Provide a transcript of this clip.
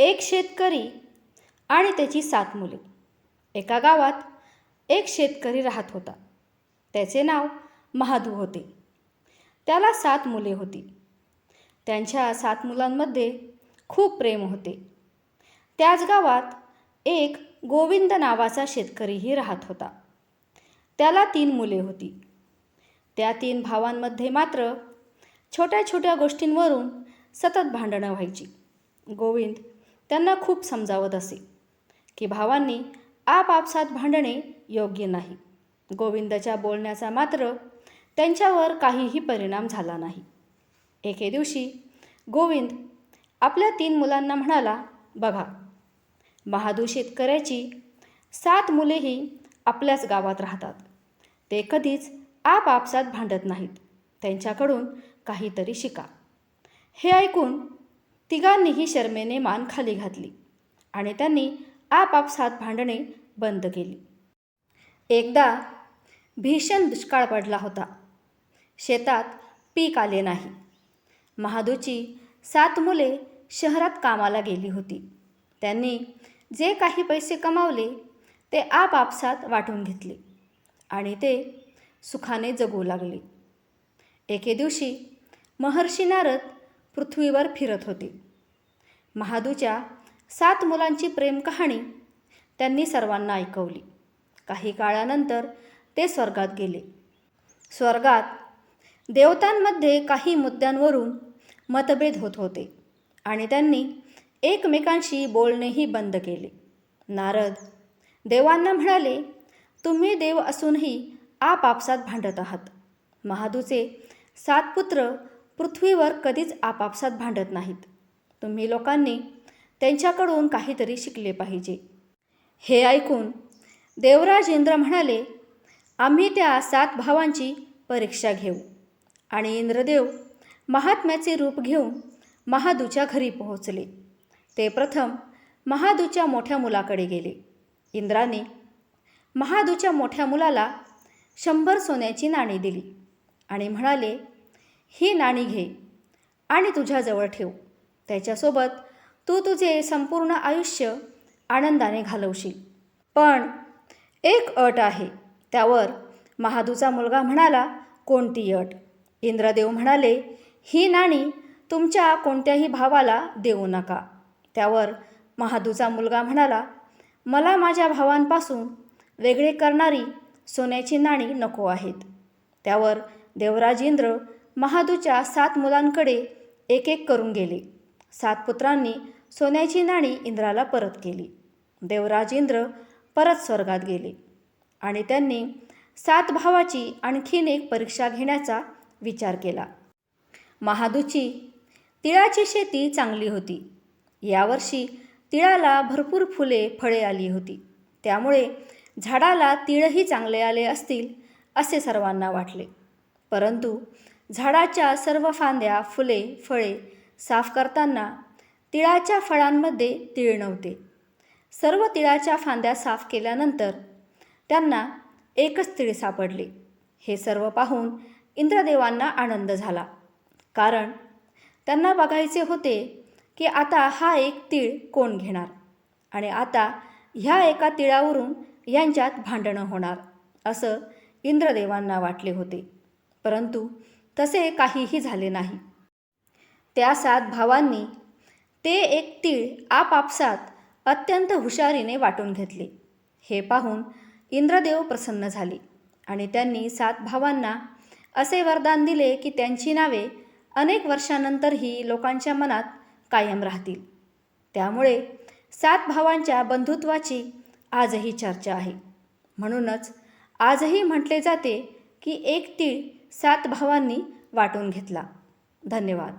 एक शेतकरी आणि त्याची सात मुले. एका गावात एक शेतकरी राहत होता. त्याचे नाव महादू होते. त्याला सात मुले होती. त्यांच्या सात मुलांमध्ये खूप प्रेम होते. त्याच गावात एक गोविंद नावाचा शेतकरीही राहत होता. त्याला तीन मुले होती. त्या तीन भावांमध्ये मात्र छोट्या छोट्या गोष्टींवरून सतत भांडणं व्हायची. गोविंद त्यांना खूप समजावत असे की भावांनी आपापसात भांडणे योग्य नाही. गोविंदाच्या बोलण्याचा मात्र त्यांच्यावर काहीही परिणाम झाला नाही. एके दिवशी गोविंद आपल्या तीन मुलांना म्हणाला बघा महादू शेतकऱ्याची सात मुलेही आपल्याच गावात राहतात. ते कधीच आपापसात भांडत नाहीत. त्यांच्याकडून काहीतरी शिका. हे ऐकून तिघांनीही शर्मेने मान खाली घातली आणि त्यांनी आपापसात भांडणे बंद केली. एकदा भीषण दुष्काळ पडला होता. शेतात पीक आले नाही. महादूची सात मुले शहरात कामाला गेली होती. त्यांनी जे काही पैसे कमावले ते आपापसात वाटून घेतले आणि ते सुखाने जगू लागले. एके दिवशी महर्षी नारद पृथ्वीवर फिरत होते. महादूच्या सात मुलांची प्रेमकहाणी त्यांनी सर्वांना ऐकवली. काही काळानंतर ते स्वर्गात गेले. स्वर्गात देवतांमध्ये काही मुद्द्यांवरून मतभेद होत होते आणि त्यांनी एकमेकांशी बोलणेही बंद केले. नारद देवांना म्हणाले तुम्ही देव असूनही आपापसात भांडत आहात. महादूचे सात पुत्र पृथ्वीवर कधीच आपापसात भांडत नाहीत. तुम्ही लोकांनी त्यांच्याकडून काहीतरी शिकले पाहिजे. हे ऐकून देवराज इंद्र म्हणाले आम्ही त्या सात भावांची परीक्षा घेऊ आणि इंद्रदेव महात्म्याचे रूप घेऊन महादूच्या घरी पोहोचले. ते प्रथम महादूच्या मोठ्या मुलाकडे गेले. इंद्राने महादूच्या मोठ्या मुलाला शंभर सोन्याची नाणी दिली आणि म्हणाले ही नाणी घे आणि तुझ्याजवळ ठेव. त्याच्यासोबत तू तुझे संपूर्ण आयुष्य आनंदाने घालवशील. पण एक अट आहे त्यावर महादूचा मुलगा म्हणाला कोणती अट? इंद्रदेव म्हणाले ही नाणी तुमच्या कोणत्याही भावाला देऊ नका. त्यावर महादूचा मुलगा म्हणाला मला माझ्या भावांपासून वेगळे करणारी सोन्याची नाणी नको आहेत. त्यावर देवराज इंद्र महादूच्या सात मुलांकडे एक एक करून गेले. सात पुत्रांनी सोन्याची नाणी इंद्राला परत केली. देवराज इंद्र परत स्वर्गात गेले आणि त्यांनी सात भावाची आणखीन एक परीक्षा घेण्याचा विचार केला. महादूची तिळाची शेती चांगली होती. यावर्षी तिळाला भरपूर फुले फळे आली होती. त्यामुळे झाडाला तिळही चांगले आले असतील असे सर्वांना वाटले. परंतु झाडाच्या सर्व फांद्या फुले फळे साफ करताना तिळाच्या फळांमध्ये तीळ नव्हते. सर्व तिळाच्या फांद्या साफ केल्यानंतर त्यांना एकच तीळ सापडले. हे सर्व पाहून इंद्रदेवांना आनंद झाला. कारण त्यांना बघायचे होते की आता हा एक तीळ कोण घेणार? आणि आता ह्या एका तिळावरून यांच्यात भांडणं होणार असं इंद्रदेवांना वाटले होते. परंतु तसे काहीही झाले नाही. त्या सात भावांनी ते एक तीळ आपापसात अत्यंत हुशारीने वाटून घेतले. हे पाहून इंद्रदेव प्रसन्न झाले आणि त्यांनी सात भावांना असे वरदान दिले की त्यांची नावे अनेक वर्षानंतरही लोकांच्या मनात कायम राहतील. त्यामुळे सात भावांच्या बंधुत्वाची आजही चर्चा आहे. म्हणूनच आजही म्हटले जाते की एक तीळ सात भावांनी वाटून घेतला. धन्यवाद.